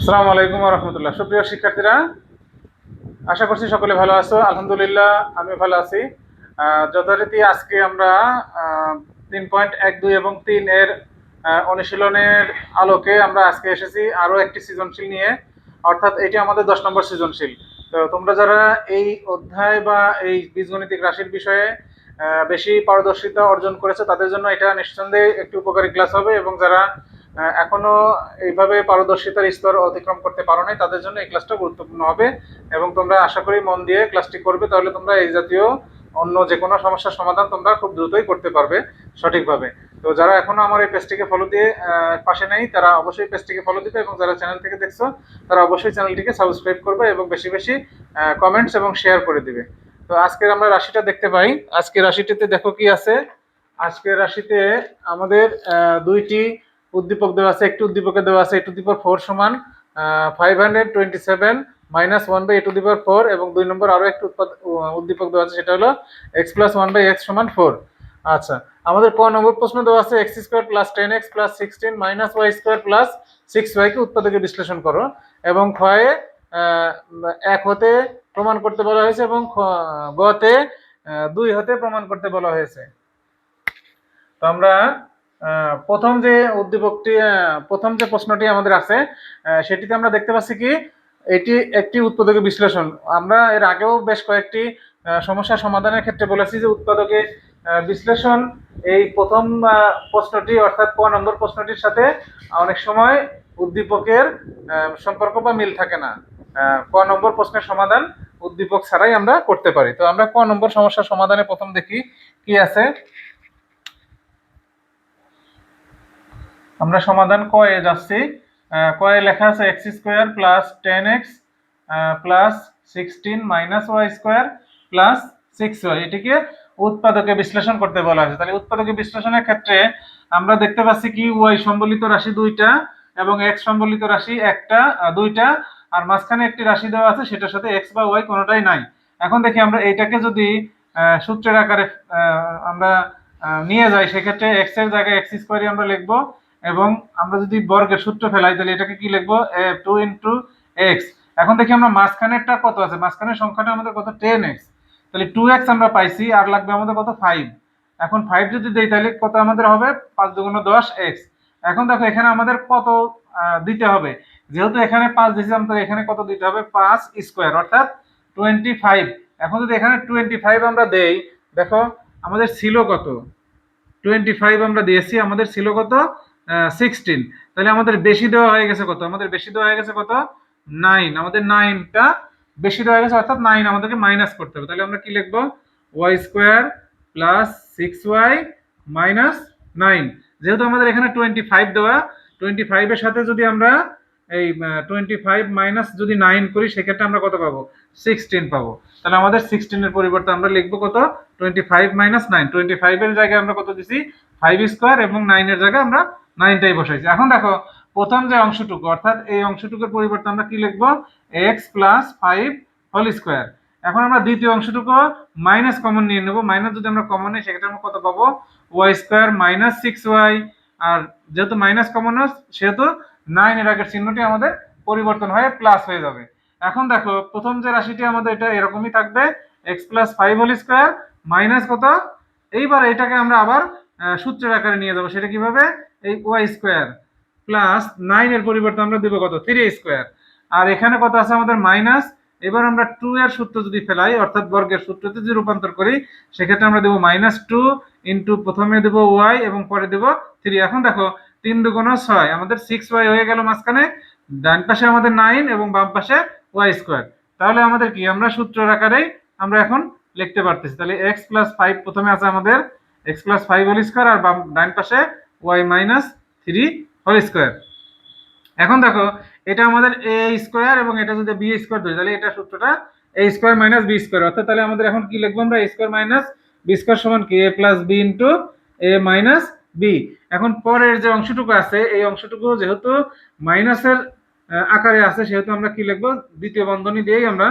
আসসালামু আলাইকুম রহমতুল্লাহ। সুপ্রিয় শিক্ষার্থীরা, আশা করছি সকলে ভালো আছো। আলহামদুলিল্লাহ আমি ভালো আছি। যথারীতি আজকে আমরা তিন পয়েন্ট এক দুই এবং তিন এর অনুশীলনের আলোকে আমরা আজকে এসেছি আরও একটি সৃজনশীল নিয়ে। অর্থাৎ এটি আমাদের দশ নম্বর সৃজনশীল। তো তোমরা যারা এই অধ্যায় বা এই বীজগণিতিক রাশির বিষয়ে বেশি পারদর্শিতা অর্জন করেছে, তাদের জন্য এটা নিঃসন্দেহে একটি উপকারী ক্লাস হবে এবং যারা এখনও এইভাবে পারদর্শিতার স্তর অতিক্রম করতে পারো নাই, তাদের জন্য এই ক্লাসটা গুরুত্বপূর্ণ হবে এবং তোমরা আশা করি মন দিয়ে ক্লাসটি করবে, তাহলে তোমরা এই জাতীয় অন্য যে কোনো সমস্যার সমাধান তোমরা খুব দ্রুতই করতে পারবে সঠিকভাবে। তো যারা এখনও আমার এই পেজটিকে ফলো দিয়ে পাশে নেই, তারা অবশ্যই পেজটিকে ফলো দিবে এবং যারা চ্যানেল থেকে দেখছ, তারা অবশ্যই চ্যানেলটিকে সাবস্ক্রাইব করবে এবং বেশি বেশি কমেন্টস এবং শেয়ার করে দিবে। তো আজকের আমরা রাশিটা দেখতে পাই। আজকের রাশিটিতে দেখো কি আছে? আজকের রাশিতে আমাদের দুইটি উদ্দীপক দেওয়া আছে, একটি উদ্দীপকে দেওয়া আছে টু দি ফোর সমান five hundred twenty seven minus one by a to four এবং দুই নম্বর আরও একটি উদ্দীপক দেওয়া আছে, সেটা হলো x plus one by x সমান ফোর আচ্ছা আমাদের ক নম্বর প্রশ্ন দেওয়া আছে x square plus ten x plus sixteen minus y square plus six ওয়াইকে উৎপাদকে বিশ্লেষণ করো এবং ক্ষয়ে এক হতে প্রমাণ করতে বলা হয়েছে এবং গতে দুই হতে প্রমাণ করতে বলা হয়েছে। তো আমরা প্রথম যে উদ্দীপকটি প্রথম যে প্রশ্নটি আমাদের আছে সেটিতে আমরা দেখতে পাচ্ছি কি, এটি একটি উৎপাদকের বিশ্লেষণ। আমরা এর আগেও বেশ কয়েকটি সমস্যা সমাধানের ক্ষেত্রে বলেছি যে উৎপাদকে বিশ্লেষণ এই প্রথম প্রশ্নটি অর্থাৎ ক নম্বর প্রশ্নটির সাথে অনেক সময় উদ্দীপকের সম্পর্ক বা মিল থাকে না। ক নম্বর প্রশ্নের সমাধান উদ্দীপক ছাড়াই আমরা করতে পারি। তো আমরা ক নম্বর সমস্যার সমাধানে প্রথম দেখি কি আছে। আমরা সমাধান কয়ে যাচ্ছি। আহ, কয়ে লেখা আছে x square plus ten x plus sixteen minus y square plus six y. এটিকে উৎপাদকে বিশ্লেষণ করতে বলা হয়েছে। তাহলে উৎপাদকে বিশ্লেষণের ক্ষেত্রে আমরা দেখতে পাচ্ছি কি ওয়াই সম্বলিত রাশি দুইটা এবং এক্স সম্বলিত রাশি একটা দুইটা আর মাঝখানে একটি রাশি দেওয়া আছে, সেটার সাথে এক্স বা ওয়াই কোনোটাই নাই। এখন দেখি আমরা এইটাকে যদি সূত্রের আকারে আমরা নিয়ে যাই, সেক্ষেত্রে এক্সের জায়গায় এক্স স্কোয়ারই আমরা লিখব এবং আমরা যদি বর্গের সূত্র ফেলাই, তাহলে এটাকে কি লিখব? টু ইন্টু এক্স এখন দেখি আমরা মাঝখানেরটা কত আছে? মাঝখানের সংখ্যাটা আমাদের কত? টেন এক্স তাহলে টু এক্স আমরা পাইছি, আর লাগবে আমাদের কত? ফাইভ এখন ফাইভ যদি দেই, তাহলে কত আমাদের হবে? পাঁচ দুগুণ দশ এক্স এখন দেখো, এখানে আমাদের কত দিতে হবে? যেহেতু এখানে পাঁচ দিয়েছিলাম তাহলে এখানে কত দিতে হবে? পাঁচ স্কোয়ার অর্থাৎ টোয়েন্টি ফাইভ এখন যদি এখানে টোয়েন্টি ফাইভ আমরা দেই, দেখো, আমাদের ছিল কত? টোয়েন্টি ফাইভ আমরা দিয়েছি, আমাদের ছিল কত? সিক্সটিন তাহলে আমাদের বেশি দেওয়া হয়ে গেছে কত? আমাদের বেশি দেওয়া হয়ে গেছে কত? নাইন আমাদের নাইনটা বেশি দেওয়া হয়ে গেছে, অর্থাৎ নাইন আমাদেরকে মাইনাস করতে হবে। তাহলে আমরা কি লিখব? Y square plus six y minus nine যেহেতু আমাদের এখানে টোয়েন্টি ফাইভ দেওয়া টোয়েন্টি ফাইভের সাথে যদি আমরা এই টোয়েন্টি ফাইভ মাইনাস যদি নাইন করি, সেক্ষেত্রে আমরা কত পাবো? সিক্সটিন পাবো। তাহলে আমাদের সিক্সটিনের পরিবর্তে আমরা লিখব কত? Twenty five minus nine twenty ফাইভের জায়গায় আমরা কত দিছি? ফাইভ স্কোয়ার এবং নাইনের জায়গায় আমরা নাইনটাই বসাইছি। এখন দেখো, প্রথম যে অংশটুকু, অর্থাৎ এই অংশটুকুর পরিবর্তে আমরা কি লিখব? X plus five whole square এখন আমরা দ্বিতীয় অংশটুকু মাইনাস কমন নিয়ে নেব। মাইনাস যদি আমরা কমন নিই, সেক্ষেত্রে আমরা কত পাবো? Y square minus six y আর যেহেতু মাইনাস কমন সেহেতু নাইন এর আগের চিহ্নটি আমাদের পরিবর্তন হয়ে প্লাস হয়ে যাবে। এখন দেখো, প্রথম যে রাশিটি আমাদের এটা এরকমই থাকবে x plus five whole square minus কত? এইবার এটাকে আমরা আবার সূত্রের আকারে নিয়ে যাব, সেটা কীভাবে? এই ওয়াই স্কোয়ার প্লাস নাইন এর পরিবর্তে আমরা দেবো কত? থ্রি স্কোয়ার আর এখানে কত আছে আমাদের? মাইনাস এবার আমরা টু এর সূত্র যদি ফেলাই, অর্থাৎ বর্গের সূত্রতে যদি রূপান্তর করি, সেক্ষেত্রে আমরা দেবো মাইনাস টু ইন্টু প্রথমে দেবো ওয়াই এবং পরে দেবো থ্রি এখন দেখো তিন দুগুণ ছয়। আমাদের সিক্স ওয়াই হয়ে গেল মাঝখানে। ডান পাশে আমাদের নাইন এবং বাম পাশে ওয়াই স্কোয়ার তাহলে আমাদের কি? আমরা সূত্রের আকারেই আমরা এখন লিখতে পারতেছি। তাহলে এক্স প্লাস ফাইভ প্রথমে আছে আমাদের x plus five whole square আর বাম ডান পাশে y minus three whole square এখন দেখো, এটা আমাদের এ স্কোয়ার এবং এটা যদি বি স্কোয়ার ধরি, তাহলে এটা সূত্রটা a square minus b square অর্থাৎ তাহলে আমাদের এখন কি লিখব আমরা? A square minus b square সমান কি? A plus b into a minus b এখন পরের যে অংশটুকু আছে, এই অংশটুকু যেহেতু মাইনাসের আকারে আছে, সেহেতু আমরা কি লিখব? দ্বিতীয় বন্ধনী দিয়েই আমরা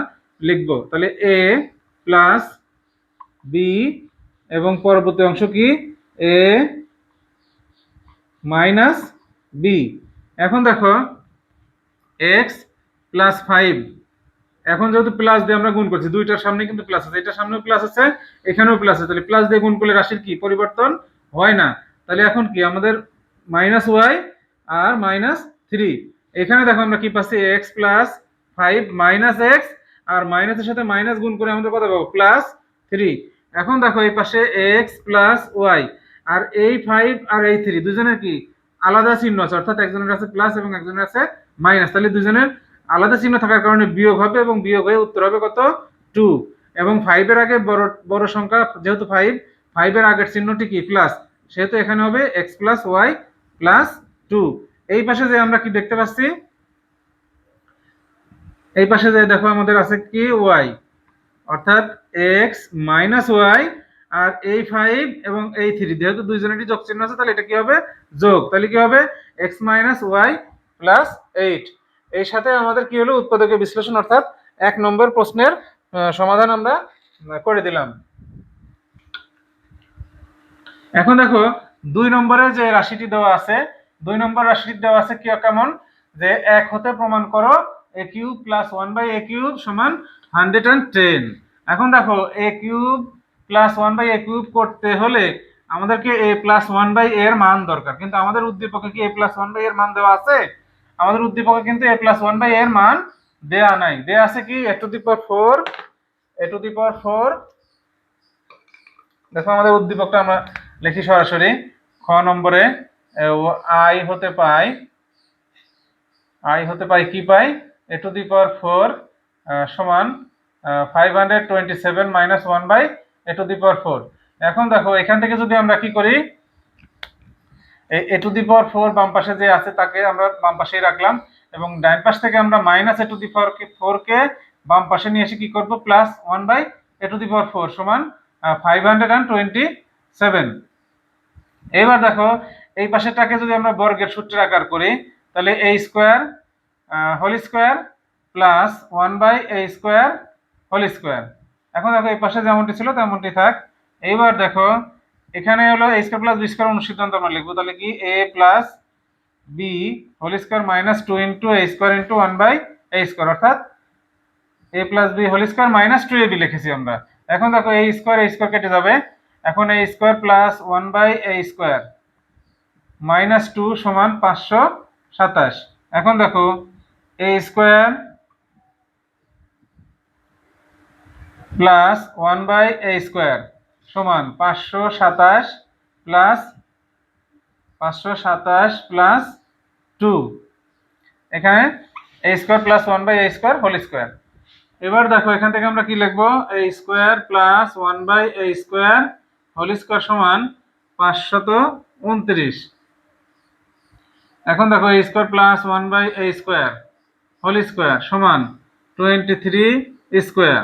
লিখব। তাহলে এ প্লাস বি এবং পরবর্তী অংশ কি? এ মাইনাস বি এখন দেখো এক্স প্লাস ফাইভ এখন যেহেতু প্লাস দিয়ে আমরা গুণ করছি, দুইটার সামনে কিন্তু প্লাস আছে। এটার সামনেও প্লাস আছে, এখানেও প্লাস আছে। তাহলে প্লাস দিয়ে গুণ করলে রাশির কি? পরিবর্তন হয় না। তাহলে এখন কি? আমাদের মাইনাস ওয়াই আর মাইনাস থ্রি এখানে দেখো আমরা কি পাচ্ছি? X plus five minus x আর মাইনাসের সাথে মাইনাস গুণ করে আমাদের কত পাবো? প্লাস থ্রি এখন দেখো এই পাশে এক্স প্লাস ওয়াই আর এই ফাইভ আর এই থ্রি দুজনের কি? আলাদা চিহ্ন আছে। অর্থাৎ একজনের আছে প্লাস এবং একজনের আছে মাইনাস তাহলে দুজনের আলাদা চিহ্ন থাকার কারণে বিয়োগ হবে এবং বিয়োগ হয়ে উত্তর হবে কত? টু এবং ফাইভের আগে বড় বড় সংখ্যা, যেহেতু ফাইভ ফাইভের আগের চিহ্নটি কি? প্লাস সেহেতু এখানে হবে x plus y plus two এই পাশে যে আমরা কি দেখতে পাচ্ছি? এই পাশে যে দেখো আমাদের আছে কি ওয়াই অর্থাৎ এক্স মাইনাস ওয়াই আর এই ফাইভ এবং এই থ্রি যেহেতু দুইজনেরই যোগ চিহ্ন আছে, তাহলে এটা কি হবে? যোগ। তাহলে কি হবে? X minus y plus eight এই সাথে আমাদের কি হলো? উৎপাদকের বিশ্লেষণ, অর্থাৎ এক নম্বর প্রশ্নের সমাধান আমরা করে দিলাম। এখন দেখো, দুই নম্বরে যে রাশিটি দেওয়া আছে, দুই নম্বর রাশিটি দেওয়া আছে কি কেমন? যে এক হতে প্রমাণ করো a cube plus one by a cube সমান হান্ড্রেড অ্যান্ড টেন এখন দেখো a cube plus one by a cube করতে হলে আমাদেরকে এ প্লাস ওয়ান বাই এর মান দরকার। কিন্তু আমাদের উদ্দীপকে কি এ প্লাস ওয়ান বাই এর মান দেওয়া আছে? আমাদের উদ্দীপকে কিন্তু এ প্লাস ওয়ান বাই এর মান দেয়া নাই। দেয়া আছে কি? A to the power four a to the power four দেখো আমাদের উদ্দীপকটা আমরা লিখি সরাসরি, খ নম্বরে আই হতে পাই, আই হতে পাই কি পাই? A to the power four সমান five hundred twenty seven minus one by a to the power four. এখন দেখো, এখান থেকে যদি আমরা কি করি? এ টু দি পাওয়ার ফোর বাম পাশে যে আছে, তাকে আমরা বাম পাশেই রাখলাম এবং ডান পাশ থেকে আমরা minus a to the power four কে বাম পাশে নিয়ে এসে কি করব? Plus one by a to the power four সমান five hundred and twenty seven এবার দেখো, এই পাশেরটাকে যদি আমরা বর্গের সূত্রের আকার করি, তাহলে a square whole square plus one by a square whole square এখন দেখো, এই পাশে যেমনটি ছিল, তেমনটি থাক। এইবার দেখো, এখানে হলো a square plus b square অনুসিদ্ধান্ত আমরা লিখব। তাহলে কি? A plus b whole square minus two into a square into one by a square অর্থাৎ a plus b whole square minus two a b লিখেছি আমরা। এখন দেখো এই স্কোয়ার এই স্কোয়ার কেটে যাবে। এখন এই square plus one by a square minus two সমান পাঁচশো সাতাশ। এখন দেখো a square plus one by a square সমান পাঁচশো সাতাশ প্লাস পাঁচশো সাতাশ প্লাস টু এখানে a square plus one by a square whole square এবার দেখো, এখান থেকে আমরা কি লিখব? A square plus one by a square whole square সমান পাঁচশত উনত্রিশ। এখন দেখো a square plus one by a square, whole square সমান টোয়েন্টি থ্রি স্কোয়ার।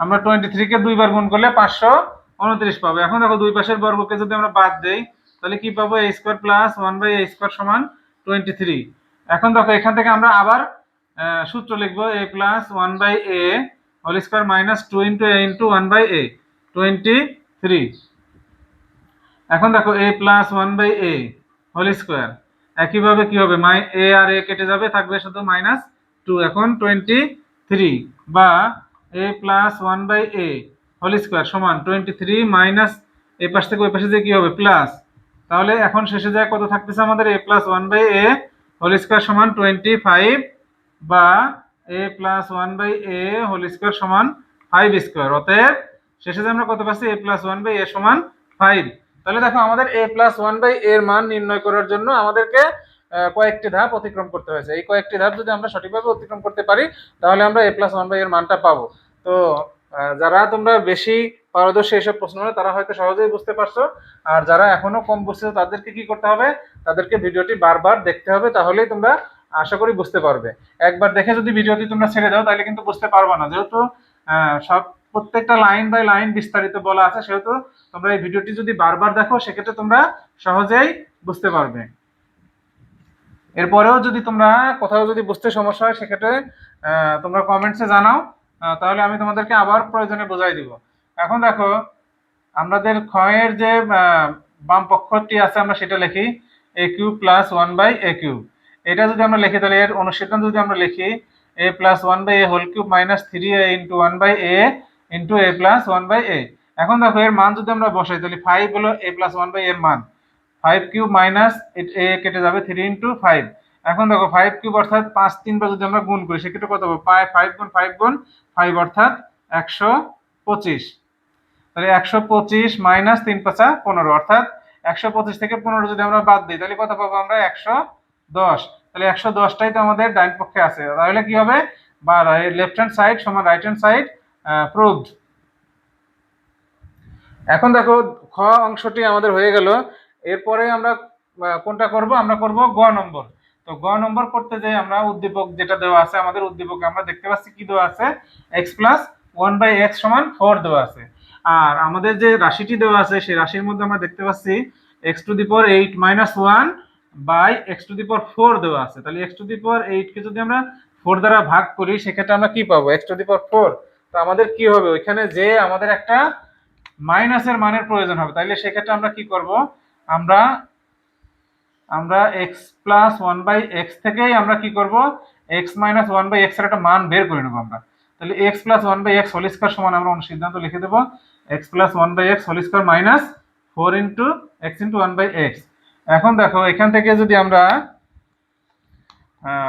আমরা টোয়েন্টি থ্রিকে দুইবার গুণ করলে পাঁচশো উনত্রিশ পাবো। এখন দেখো দুই পাশের বর্গকে যদি আমরা বাদ দেই, তাহলে কি পাবো? A square plus one by a square সমান টোয়েন্টি থ্রি। এখন দেখো এখান থেকে আমরা আবার সূত্র লিখব a plus one by a whole square minus two into a into one by a twenty three. এখন দেখো a plus one by a whole square একইভাবে কি হবে? মাই এ আর এ কেটে যাবে, থাকবে শুধু মাইনাস টু এখন টোয়েন্টি থ্রি বা a plus one by a whole square সমান টোয়েন্টি থ্রি মাইনাস এ পাশ থেকে ওই পাশে দিয়ে কী হবে? প্লাস তাহলে এখন শেষে যায় কত থাকতেছে আমাদের? A plus one by a whole square সমান টোয়েন্টি ফাইভ বা a plus one by a whole square সমান ফাইভ স্কোয়ার অতএব শেষে যে আমরা কত পাচ্ছি? A plus one by a সমান ফাইভ তাহলে দেখো আমাদের এ প্লাস ওয়ান বাই এর মান নির্ণয় করার জন্য আমাদেরকে কয়েকটি ধাপ অতিক্রম করতে হয়েছে। এই কয়েকটি ধাপ যদি আমরা সঠিকভাবে অতিক্রম করতে পারি, তাহলে আমরা এ প্লাস ওয়ান বাই এর মানটা পাবো। তো যারা তোমরা বেশি পারদর্শী এইসব প্রশ্নগুলো তারা হয়তো সহজেই বুঝতে পারছ। আর যারা এখনও কম বুঝছ, তাদেরকে কি করতে হবে? তাদেরকে ভিডিওটি বারবার দেখতে হবে, তাহলেই তোমরা আশা করি বুঝতে পারবে। একবার দেখে যদি ভিডিওটি তোমরা ছেড়ে দাও, তাহলে কিন্তু বুঝতে পারবে না। যেহেতু সব প্রত্যেকটা লাইন বাই লাইন বিস্তারিত বলা আছে, সেহেতু তোমরা এই ভিডিওটি যদি বারবার দেখো, সেক্ষেত্রে তোমরা সহজেই বুঝতে পারবে। এরপরেও যদি তোমরা কোথাও যদি বুঝতে সমস্যা হয়, সেক্ষেত্রে তোমরা কমেন্টসে জানাও তাহলে আমি তোমাদেরকে আবার প্রয়োজনে বোঝাই দিব। এখন দেখো, আমাদের ক্ষয়ের যে বাম পক্ষটি আছে, আমরা সেটা লিখি a cube plus one by a cube এটা যদি আমরা লিখি, তাহলে এর অনুসিদ্ধান্ত যদি আমরা লিখি a plus one by a whole cube minus three a into one by a into a plus one by a এখন দেখো, এর মান যদি আমরা বসাই, তাহলে ফাইভ হলো এ প্লাস ওয়ান বাই এর মান। ফাইভ কিউব মাইনাস এ কেটে যাবে থ্রি ইন্টু ফাইভ এখন দেখো ফাইভ কিউব অর্থাৎ পাঁচ তিনবার যদি আমরা গুণ করি, সেক্ষেত্রে কত পায় ফাইভ গুণ ফাইভ গুণ ফাইভ অর্থাৎ একশো পঁচিশ। তাহলে একশো পঁচিশ মাইনাস তিন পাঁচা পনেরো, অর্থাৎ একশো পঁচিশ থেকে পনেরো যদি আমরা বাদ দিই, তাহলে কত পাবো আমরা? একশো দশ। তাহলে একশো দশটাই তো আমাদের ডাইন পক্ষে আছে। তাহলে কি হবে? বা লেফট হ্যান্ড সাইড সমান রাইট হ্যান্ড সাইড প্রুভড এখন দেখো, খ অংশটি আমাদের হয়ে গেল। এরপরে আমরা কোনটা করব? আমরা করব গ নম্বর। তো গ নম্বর করতে যাই আমরা উদ্দীপক যেটা দেওয়া আছে, আমাদের উদ্দীপকে আমরা দেখতে পাচ্ছি কি দেওয়া আছে? X plus one by x সমান ফোর দেওয়া আছে। আর আমাদের যে রাশিটি দেওয়া আছে, সেই রাশির মধ্যে আমরা দেখতে পাচ্ছি x to the power eight minus one by x to the power four দেওয়া আছে। তাহলে এক্স টু দি পাওয়ার এইটকে যদি আমরা ফোর দ্বারা ভাগ করি, সেক্ষেত্রে আমরা কি পাবো? X to the power four তো আমাদের কি হবে? ওইখানে যে আমাদের একটা মাইনাসের মানের প্রয়োজন হবে। তাইলে সেক্ষেত্রে আমরা কি করব? আমরা আমরা x plus one by x থেকেই আমরা কি করব? এক্স মাইনাস ওয়ান বাই এক্সের একটা মান বের করে নেব আমরা। তাহলে x plus one by x whole square সমান আমরা অন্য সিদ্ধান্ত লিখে দেবো। X plus one by x whole square minus four into x into one by x এখন দেখো, এখান থেকে যদি আমরা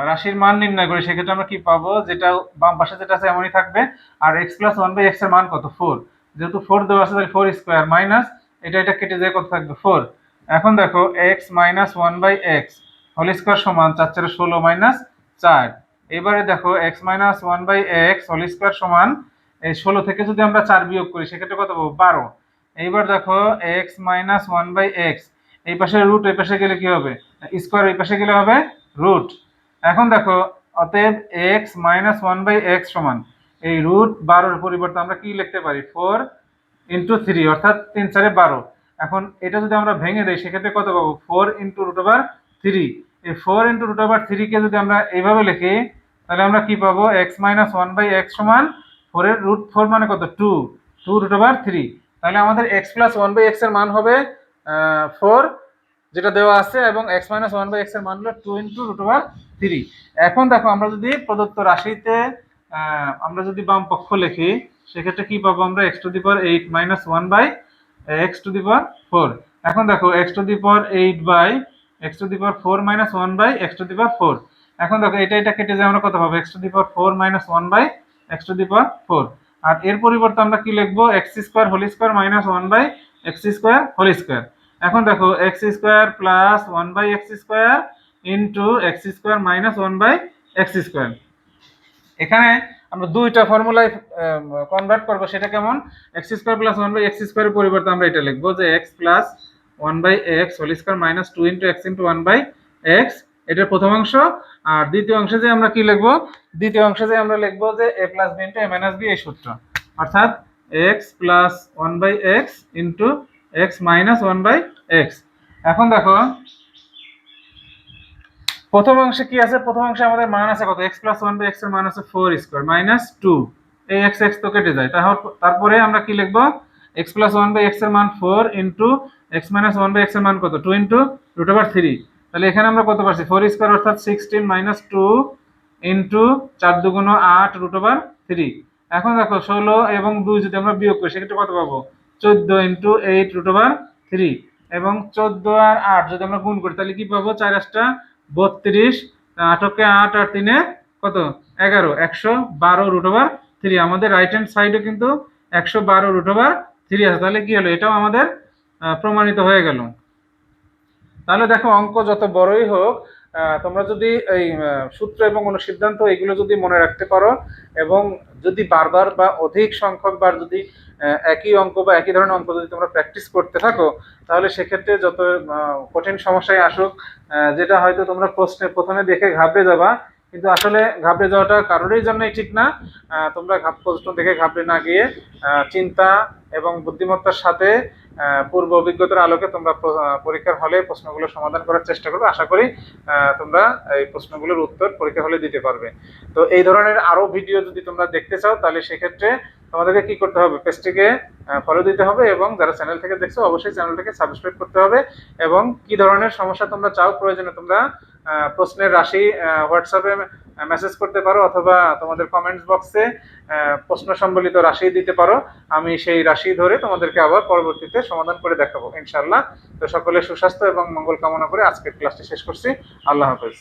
রাশির মান নির্ণয় করি, সেক্ষেত্রে আমরা কি পাবো? যেটা বাম পাশে যেটা আছে এমনই থাকবে। আর এক্স প্লাস ওয়ান বাই এক্সের মান কত? ফোর যেহেতু ফোর দেওয়া আছে, তাহলে ফোর স্কোয়ার মাইনাস এটা এটা কেটে যায় কত থাকবে? ফোর এখন দেখো x minus one by x whole square সমান চার চারে ষোলো মাইনাস চার। এবারে দেখো x minus one by x whole square সমান, এই ষোলো থেকে যদি আমরা চার বিয়োগ করি, সেক্ষেত্রে কত পাবো? বারো। এইবার দেখো x minus one by x এই পাশে রুট এই পাশে গেলে কি হবে? স্কোয়ার এই পাশে গেলে হবে রুট এখন দেখো, অতএব x minus one by x সমান। এই রুট বারোর পরিবর্তে আমরা কি লিখতে পারি? ফোর ইন্টু থ্রি অর্থাৎ তিন চারে বারো। এখন এটা যদি আমরা ভেঙে দিই, সেক্ষেত্রে কত পাবো? Four into root over three এই ফোর ইন্টু রুট ওভার থ্রিকে যদি আমরা এইভাবে লিখি, তাহলে আমরা কি পাবো? X minus one by x সমান ফোরের রুট ফোর মানে কত? Two two root over three তাহলে আমাদের এক্স প্লাস ওয়ান বাই এক্সের মান হবে ফোর যেটা দেওয়া আছে এবং এক্স মাইনাস ওয়ান বাই এক্সের মান হলো two into root over three এখন দেখো, আমরা যদি প্রদত্ত রাশিতে আমরা যদি বাম পক্ষ লিখি, সেক্ষেত্রে কি পাবো আমরা? X to the power eight minus one by x to the power four এখন দেখো x to the power eight by x to the power four minus one by x to the power four এখন দেখো, এটা এটা কেটে যায় আমরা কত পাবো x to the power four minus one by x to the power four আর এর পরিবর্তে আমরা কি লিখব? X square whole square minus one by x square whole square এখন দেখো x square plus one by x square into x square minus one by x square এখানে আমরা দুইটা ফর্মুলায় কনভার্ট করব, সেটা কেমন? X square plus one by x স্কোয়ারের পরিবর্তে আমরা এটা লিখব যে x plus one by x whole square minus two into x into one by x এটার প্রথম অংশ। আর দ্বিতীয় অংশে যে আমরা কি লিখব? দ্বিতীয় অংশে যে আমরা লিখব যে a plus b into a minus b এই সূত্র। অর্থাৎ x plus one by x into x minus one by x. এখন দেখো, প্রথম অংশে কি আছে? প্রথম অংশে আমাদের মান আছে কত? এক্স প্লাস ওয়ান বাই এক্সের মান আছে ফোর স্কোয়ার, মাইনাস টু। এই এক্স এক্স তো কেটে যায়। তারপরে আমরা কি লিখব? এক্স প্লাস ওয়ান বাই এক্সের মান four into x minus one by এক্সের মান কত? Two into root over three. তাহলে এখানে আমরা কত পাচ্ছি ফোর স্কোয়ার অর্থাৎ সিক্সটিন মাইনাস টু ইন্টু চার দুগুণ আট রুট ওভার থ্রি। এখন দেখো, ষোলো এবং দুই যদি আমরা বিয়োগ করি, সেক্ষেত্রে কত পাবো? চোদ্দ into eight root over three এবং চোদ্দ আর আট যদি আমরা গুণ করি, তাহলে কি পাবো? চার আটটা, বত্রিশ, আটকে আট আর তিনে কত? এগারো, একশো বারো রুট ওভার থ্রি। আমাদের রাইট হ্যান্ড সাইডে কিন্তু একশো বারো রুট ওভার থ্রি আছে। তাহলে কি হলো? এটাও আমাদের প্রমাণিত হয়ে গেল। তাহলে দেখো, অঙ্ক যত বড়ই হোক তোমরা যদি এই সূত্র এবং অনুসিদ্ধান্ত এগুলো যদি মনে রাখতে পারো এবং যদি বারবার বা অধিক সংখ্যক বার যদি একই অঙ্ক বা একই ধরনের অঙ্ক যদি তোমরা প্র্যাকটিস করতে থাকো, তাহলে সেক্ষেত্রে যত কঠিন সমস্যায় আসুক যেটা হয়তো তোমরা প্রশ্নে প্রথমে দেখে ঘাবড়ে যাবা কিন্তু আসলে ঘাবড়ে যাওয়াটা কারোরই জন্যই ঠিক না। তোমরা ঘাব প্রশ্ন দেখে ঘাবড়ে না গিয়ে চিন্তা এবং বুদ্ধিমত্তার সাথে পূর্ব অভিজ্ঞতার আলোকে তোমরা পরীক্ষার হলে প্রশ্নগুলো সমাধান করার চেষ্টা করবে। আশা করি তোমরা এই প্রশ্নগুলোর উত্তর পরীক্ষা হলে দিতে পারবে। তো এই ধরনের আরও ভিডিও যদি তোমরা দেখতে চাও, তাহলে সেক্ষেত্রে তোমাদেরকে কি করতে হবে? পেজটিকে ফলো দিতে হবে এবং যারা চ্যানেল থেকে দেখছ, অবশ্যই চ্যানেলটাকে সাবস্ক্রাইব করতে হবে এবং কি ধরনের সমস্যা তোমরা চাও, প্রয়োজনে তোমরা প্রশ্নের রাশি হোয়াটসঅ্যাপে মেসেজ করতে পারো অথবা তোমাদের কমেন্টস বক্সে প্রশ্ন সম্বলিত রাশি দিতে পারো। আমি সেই রাশি ধরে তোমাদেরকে আবার পরবর্তীতে সমাধান করে দেখাবো ইনশাল্লাহ তো সকলে সুস্বাস্থ্য এবং মঙ্গল কামনা করে আজকের ক্লাসটি শেষ করছি। আল্লাহ হাফেজ।